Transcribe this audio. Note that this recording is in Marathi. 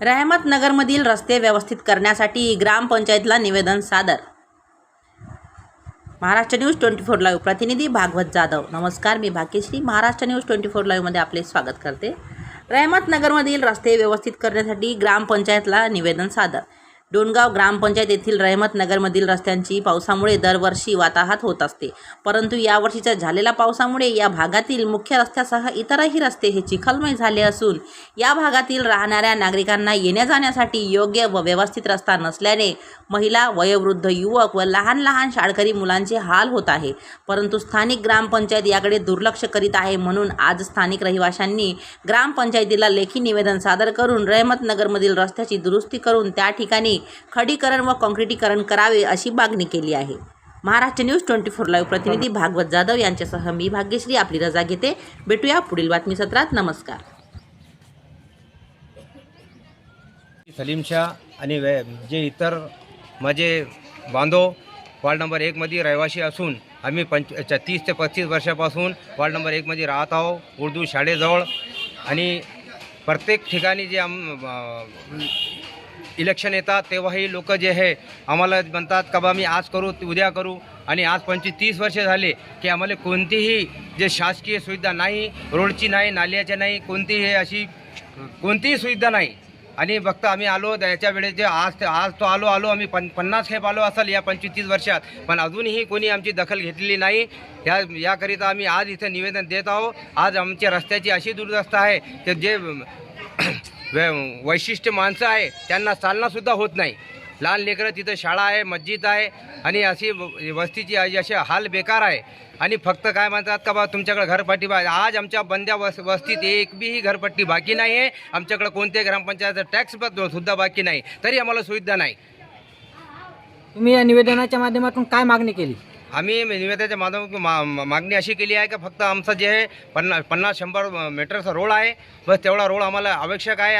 रहमतनगरमधील रस्ते व्यवस्थित करण्यासाठी ग्रामपंचायतला निवेदन सादर. Maharashtra news twenty four live. प्रतिनिधी भागवत जाधव. नमस्कार मी Bhagyashree. Maharashtra news twenty four लाईव्हमध्ये आपले स्वागत करते. रहमतनगरमधील रस्ते व्यवस्थित करण्यासाठी ग्रामपंचायतला निवेदन सादर. डोणगाव ग्रामपंचायत येथील रहमतनगरमधील रस्त्यांची पावसामुळे दरवर्षी वाताहत होत असते. परंतु यावर्षीच्या झालेल्या पावसामुळे या भागातील मुख्य रस्त्यासह इतरही रस्ते हे चिखलमय झाले असून या भागातील राहणाऱ्या नागरिकांना येण्या जाण्यासाठी योग्य व व्यवस्थित रस्ता नसल्याने महिला वयोवृद्ध युवक व लहान लहान शाळकरी मुलांचे हाल होत आहे. परंतु स्थानिक ग्रामपंचायत याकडे दुर्लक्ष करीत आहे म्हणून आज स्थानिक रहिवाशांनी ग्रामपंचायतीला लेखी निवेदन सादर करून रहमतनगरमधील रस्त्याची दुरुस्ती करून त्या ठिकाणी खडीकरण व काँक्रिटीकरण करावे अशी मागणी केली आहे. Maharashtra news twenty four live प्रतिनिधी भागवत जाधव यांच्यासह मी भाग्यश्री आपली रजा घेते. भेटूया पुढील बातमी सत्रात नमस्कार. सलीम आणि वे जे इतर माझे बांधव वार्ड नंबर एकमध्ये रहिवासी असून आम्ही पंच तीस ते पस्तीस वर्षापासून वार्ड नंबर एकमध्ये राहत आहो उर्दू शाळेजवळ. आणि प्रत्येक ठिकाणी जे आम इलेक्शन येतात तेव्हाही लोक जे आहे आम्हाला म्हणतात का बा मी आज करू उद्या करू. आणि आज पंचवीस तीस वर्ष झाले की आम्हाला कोणतीही जे शासकीय सुविधा नाही रोडची नाही नाल्याची नाही कोणतीही अशी कोणतीही सुविधा नाही. आणि फक्त आम्ही आलो त्याच्या वेळेस जे आज ते आज तो आलो आलो आम्ही पन पन्नास खेप आलो असेल या पंचवीस तीस वर्षात. पण अजूनही कोणी आमची दखल घेतलेली नाही. या याकरिता आम्ही आज इथे निवेदन देत आहोत आज आमच्या रस्त्याची अशी दुर्दशा आहे की जे वैशिष्ट्य माणसं आहे त्यांना चालणंसुद्धा होत नाही. लहान लेकरं तिथं शाळा आहे मस्जिद आहे आणि अशी वस्तीची अशी असे हाल बेकार आहे. आणि फक्त काय म्हणतात का बा तुमच्याकडे घरपट्टी बा आज आमच्या बंद्या वस वस्तीत एक बी घरपट्टी बाकी नाही आहे. आमच्याकडे कोणत्याही ग्रामपंचायतचा टॅक्स सुद्धा बाकी नाही. तरी आम्हाला सुविधा नाही. तुम्ही या निवेदनाच्या माध्यमातून काय मागणी केली? आम्ही निवेदनाच्या माध्यमातून मा मागणी अशी केली आहे का फक्त आमचं जे आहे पन्नास पन्नास शंभर मीटरचा रोड आहे. बस तेवढा रोड आम्हाला आवश्यक आहे.